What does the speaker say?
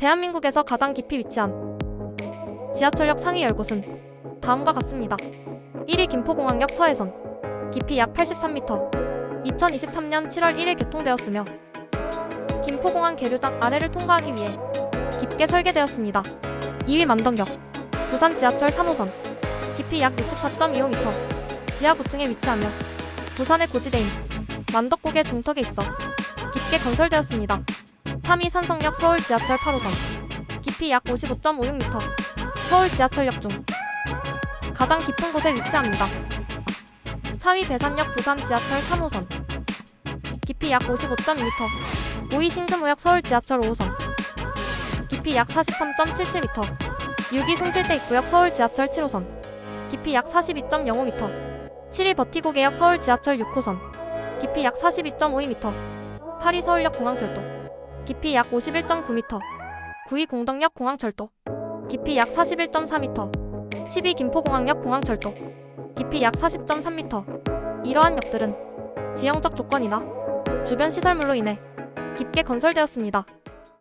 대한민국에서 가장 깊이 위치한 지하철역 상위 10곳은 다음과 같습니다. 1위 김포공항역 서해선 깊이 약 83m 2023년 7월 1일 개통되었으며 김포공항 계류장 아래를 통과하기 위해 깊게 설계되었습니다. 2위 만덕역 부산 지하철 3호선 깊이 약 64.25m 지하 9층에 위치하며 부산의 고지대인 만덕국의 중턱에 있어 깊게 건설되었습니다. 3위 산성역 서울 지하철 8호선. 깊이 약 55.56m 서울 지하철역 중 가장 깊은 곳에 위치합니다. 4위 배산역 부산 지하철 3호선. 깊이 약 55.2m 5위 신금우역 서울 지하철 5호선. 깊이 약 43.77m 6위 송실대 입구역 서울 지하철 7호선. 깊이 약 42.05m 7위 버티고개역 서울 지하철 6호선. 깊이 약 42.52m 8위 서울역 공항철도 깊이 약 51.9m 9위 공덕역 공항철도 깊이 약 41.4m 10위 김포공항역 공항철도 깊이 약 40.3m 이러한 역들은 지형적 조건이나 주변 시설물로 인해 깊게 건설되었습니다.